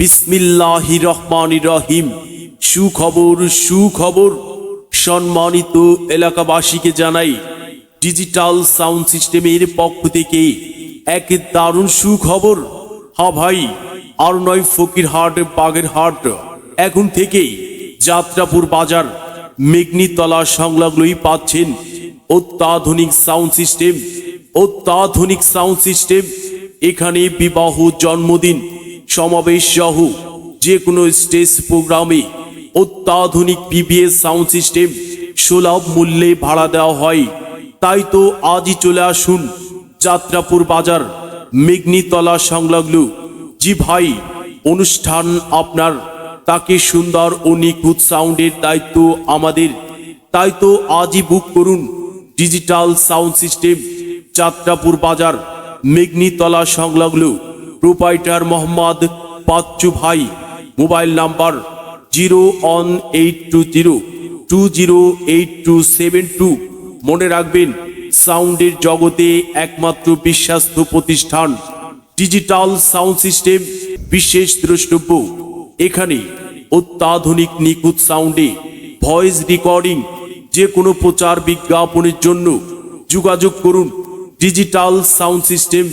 বিসমিল্লাহি রহমান রহিম সুখবর সুখবর। সম্মানিত এলাকাবাসীকে জানাই, ডিজিটাল সাউন্ড সিস্টেমের পক্ষ থেকে এক দারুণ সুখবর। হা ভাই, আর নয় ফকিরহাট, বাগেরহাট। এখন থেকেই যাত্রাপুর বাজার, মেঘনিতলা সংলগ্নই পাচ্ছেন অত্যাধুনিক সাউন্ড সিস্টেম। অত্যাধুনিক সাউন্ড সিস্টেম, এখানে বিবাহ জন্মদিন সমাবেশ সহ যে কোনো স্টেজ প্রোগ্রামে অত্যাধুনিক পিবিএস সাউন্ড সিস্টেম সুলভ মূল্যে ভাড়া দেওয়া হয়। তাই তো আজই চলে আসুন যাত্রাপুর বাজার, মেঘনিতলা সংলগ্ন। জি ভাই, অনুষ্ঠান আপনার। তাকে সুন্দর ও নিখুঁত সাউন্ডের দায়িত্ব আমাদের। তাই তো আজই বুক করুন ডিজিটাল সাউন্ড সিস্টেম, যাত্রাপুর বাজার, মেঘনিতলা সংলগ্ন। প্রোপাইটার মোহাম্মদ পাচ্চু ভাই, mobile number zero one eight two zero two zero eight two seven two. মনে রাখবেন, সাউন্ডের জগতে একমাত্র বিশ্বাস্ত প্রতিষ্ঠান, ডিজিটাল সাউন্ড সিস্টেম, বিশেষ দ্রষ্টব্য। এখানে অত্যাধুনিক নিখুঁত সাউন্ডে ভয়েস রেকর্ডিং যে কোনো প্রচার বিজ্ঞাপনের জন্য যোগাযোগ করুন, ডিজিটাল সাউন্ড সিস্টেম।